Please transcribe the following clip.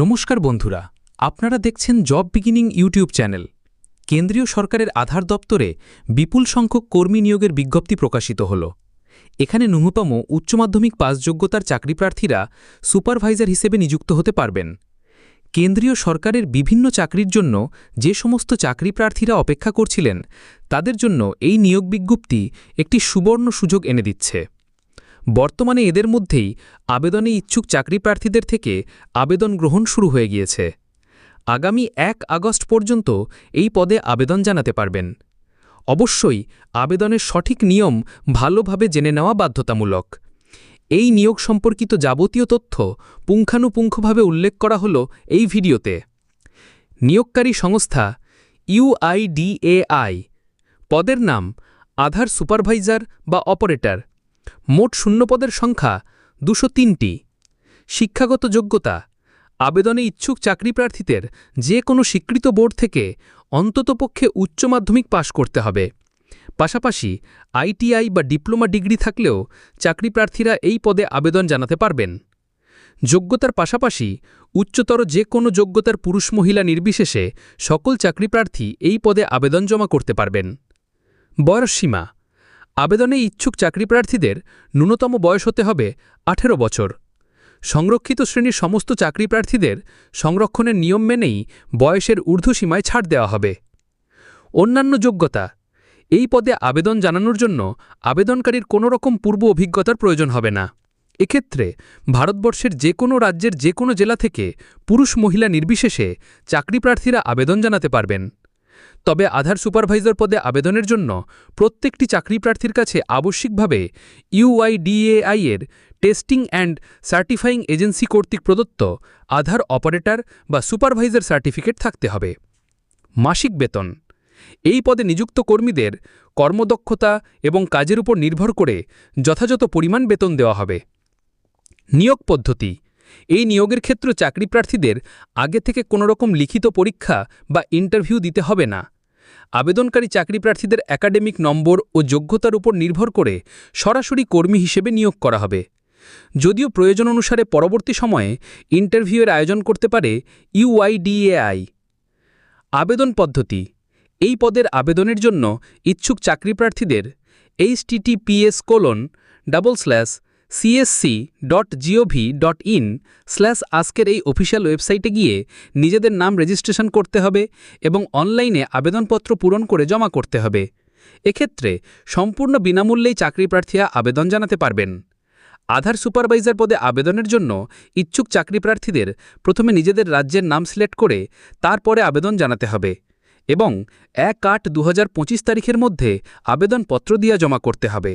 নমস্কার বন্ধুরা, আপনারা দেখছেন জব বিগিনিং ইউটিউব চ্যানেল। কেন্দ্রীয় সরকারের আধার দপ্তরে বিপুল সংখ্যক কর্মী নিয়োগের বিজ্ঞপ্তি প্রকাশিত হল। এখানে ন্যূনতম উচ্চ মাধ্যমিক পাস যোগ্যতার চাকরি প্রার্থীরা সুপারভাইজার হিসেবে নিযুক্ত হতে পারবেন। কেন্দ্রীয় সরকারের বিভিন্ন চাকরির জন্য যে সমস্ত চাকরি প্রার্থীরা অপেক্ষা করছিলেন, তাদের জন্য এই নিয়োগ বিজ্ঞপ্তি একটি সুবর্ণ সুযোগ এনে দিচ্ছে। বর্তমানে এদের মধ্যেই আবেদনে ইচ্ছুক চাকরি প্রার্থীদের থেকে আবেদন গ্রহণ শুরু হয়ে গিয়েছে। আগামী এক আগস্ট পর্যন্ত এই পদে আবেদন জানাতে পারবেন। অবশ্যই আবেদনের সঠিক নিয়ম ভালোভাবে জেনে নেওয়া বাধ্যতামূলক। এই নিয়োগ সম্পর্কিত যাবতীয় তথ্য পুঙ্খানুপুঙ্খভাবে উল্লেখ করা হল এই ভিডিওতে। নিয়োগকারী সংস্থা ইউআইডিএআই পদের নাম আধার সুপারভাইজার বা অপারেটর। মোট শূন্যপদের সংখ্যা দুশো তিনটি। শিক্ষাগত যোগ্যতা, আবেদনে ইচ্ছুক চাকরি প্রার্থীদের যে কোনো স্বীকৃত বোর্ড থেকে অন্ততপক্ষে উচ্চ মাধ্যমিক পাশ করতে হবে। পাশাপাশি আইটিআই বা ডিপ্লোমা ডিগ্রি থাকলেও চাকরি প্রার্থীরা এই পদে আবেদন জানাতে পারবেন। যোগ্যতার পাশাপাশি উচ্চতর যে কোনো যোগ্যতার পুরুষ মহিলা নির্বিশেষে সকল চাকরি প্রার্থী এই পদে আবেদন জমা করতে পারবেন। বয়সসীমা আবেদনে ইচ্ছুক চাকরিপ্রার্থীদের ন্যূনতম বয়স হতে হবে আঠেরো বছর। সংরক্ষিত শ্রেণির সমস্ত চাকরিপ্রার্থীদের সংরক্ষণের নিয়ম মেনেই বয়সের ঊর্ধ্বসীমায় ছাড় দেওয়া হবে। অন্যান্য যোগ্যতা, এই পদে আবেদন জানানোর জন্য আবেদনকারীর কোনো রকম পূর্ব অভিজ্ঞতার প্রয়োজন হবে না। এক্ষেত্রে ভারতবর্ষের যে কোনো রাজ্যের যে কোনো জেলা থেকে পুরুষ মহিলা নির্বিশেষে চাকরিপ্রার্থীরা আবেদন জানাতে পারবেন। তবে আধার সুপারভাইজার পদে আবেদনের জন্য প্রত্যেকটি চাকরি প্রার্থীর কাছে আবশ্যিকভাবে ইউআইডিএআই এর টেস্টিং অ্যান্ড সার্টিফাইং এজেন্সি কর্তৃক প্রদত্ত আধার অপারেটর বা সুপারভাইজার সার্টিফিকেট থাকতে হবে। মাসিক বেতন। এই পদে নিযুক্ত কর্মীদের কর্মদক্ষতা এবং কাজের উপর নির্ভর করে যথাযথ পরিমাণ বেতন দেওয়া হবে। নিয়োগ পদ্ধতি। এই নিয়োগের ক্ষেত্র চাকরি প্রার্থীদের আগে থেকে কোনোরকম লিখিত পরীক্ষা বা ইন্টারভিউ দিতে হবে না। আবেদনকারী চাকরি প্রার্থীদের একাডেমিক নম্বর ও যোগ্যতার উপর নির্ভর করে সরাসরি কর্মী হিসেবে নিয়োগ করা হবে। যদিও প্রয়োজন অনুসারে পরবর্তী সময়ে ইন্টারভিউয়ের আয়োজন করতে পারে ইউআইডিএআই আবেদন পদ্ধতি। এই পদের আবেদনের জন্য ইচ্ছুক চাকরি প্রার্থীদের HTTPS colon double slash CSC dot gov dot in slash আজকের এই অফিসিয়াল ওয়েবসাইটে গিয়ে নিজেদের নাম রেজিস্ট্রেশন করতে হবে এবং অনলাইনে আবেদনপত্র পূরণ করে জমা করতে হবে। এক্ষেত্রে সম্পূর্ণ বিনামূল্যেই চাকরি প্রার্থীরা আবেদন জানাতে পারবেন। আধার সুপারভাইজার পদে আবেদনের জন্য ইচ্ছুক চাকরি প্রার্থীদের প্রথমে নিজেদের রাজ্যের নাম সিলেক্ট করে তারপরে আবেদন জানাতে হবে এবং এক আট দু তারিখের মধ্যে আবেদনপত্র দিয়া জমা করতে হবে।